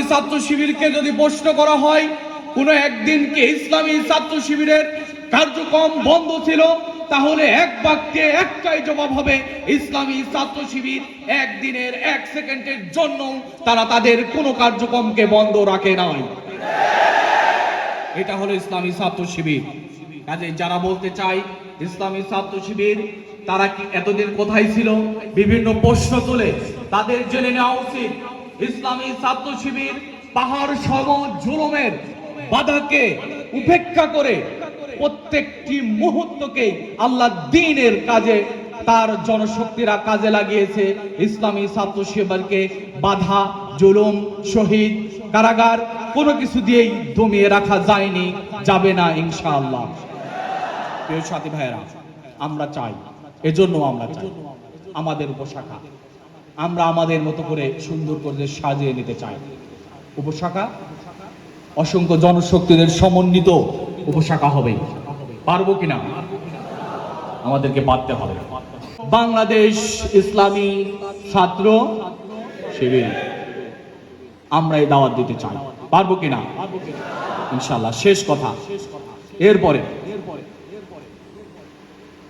ছাত্র শিবিরকে যদি প্রশ্ন করা হয়, কোন একদিন কি ইসলামী ছাত্র শিবিরের কার্যক্রম বন্ধ ছিল? তাহলে এক বাক্যে একটাই জবাব হবে, ইসলামী ছাত্র শিবির একদিনের এক সেকেন্ডের জন্য তারা তাদের কোনো কার্যক্রমকে বন্ধ রাখে নাই। এটা হলো ইসলামী ছাত্র শিবির। কাজে যারা বলতে চাই ইসলামী ছাত্র শিবির, তারা কি এতদিন কোথায় ছিল? বিভিন্ন প্রশ্ন তুলে। তাদের জেনে নেওয়া উচিত। ইসলামী ছাত্র শিবির পাহাড় সম জুলুমের বাধাকে উপেক্ষা করে প্রত্যেকটি মুহূর্তকে আল্লাহ দিনের কাজে তার জনশক্তিরা কাজে লাগিয়েছে। ইসলামী ছাত্র শিবিরকে বাধা, জুলুম, শহীদ কারাগার কোনো কিছু দিয়েই দমিয়ে রাখা যায়নি, যাবে না ইনশাআল্লাহ। প্রিয় সাথী ভাইয়েরা, আমরা চাই এজন্য আমরা চাই, আমাদের উপশাখা। আমরা আমাদের মতো করে সুন্দর করে সাজিয়ে নিতে চাই। উপশাখা? অসংখ্য জনশক্তিদের সমন্বিত উপশাখা হবে পারব কিনা? আমাদেরকে পারতে হবে। বাংলাদেশ ইসলামী ছাত্র শিবির, আমরা এই দাওয়াত দিতে চাই। পারব কিনা? ইনশাল্লাহ শেষ কথা। এরপরে,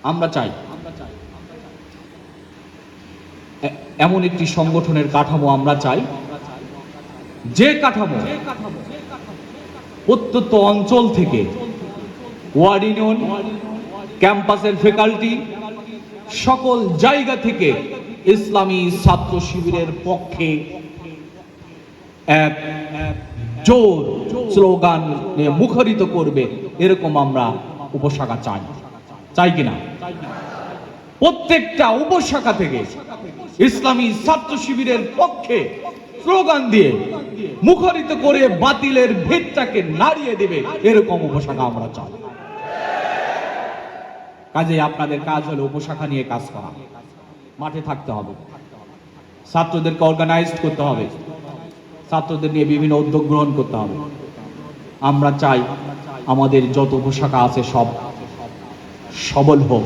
আমরা চাই এমন একটি সংগঠনের কাঠামো আমরা চাই। যে কাঠামো প্রত্যন্ত অঞ্চল থেকে ওয়ার্ড ইউনিয়ন, ক্যাম্পাসের ফ্যাকাল্টি, সকল জায়গা থেকে ইসলামী ছাত্র শিবিরের পক্ষে এক জোর স্লোগান মুখরিত করবে, এরকম আমরা উপশাখা চাই। চাই কিনা? প্রত্যেকটা উপশাখা থেকে ইসলামী ছাত্র শিবিরের পক্ষে স্লোগান দিয়ে মুখরিত করে বাতিলের ভিতটাকে নাড়িয়ে দেবে, এরকম উপশাখা আমরা চাই। কাজে আপনাদের কাজ হলো উপশাখা নিয়ে কাজ করা। মাঠে থাকতে হবে। ছাত্রদেরকে অর্গানাইজড করতে হবে। ছাত্রদের নিয়ে বিভিন্ন উদ্যোগ গ্রহণ করতে হবে। আমরা চাই আমাদের যত উপশাখা আছে সব সবল হোক।